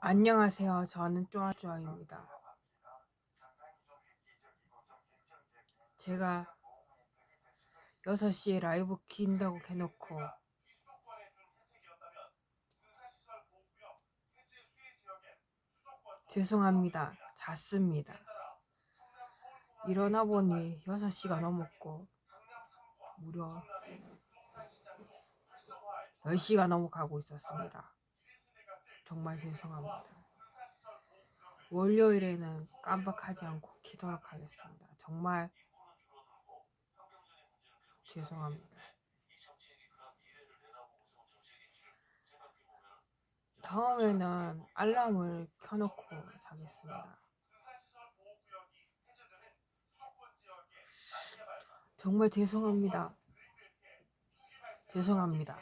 안녕하세요. 저는 쪼아쪼아입니다. 제가 6시에 라이브 킨다고 해놓고 죄송합니다. 잤습니다. 일어나 보니 6시가 넘었고 무려 10시가 넘어가고 있었습니다. 정말 죄송합니다. 월요일에는 깜빡하지 않고 키도록 하겠습니다. 정말 죄송합니다. 다음에는 알람을 켜놓고 자겠습니다. 정말 죄송합니다. 죄송합니다.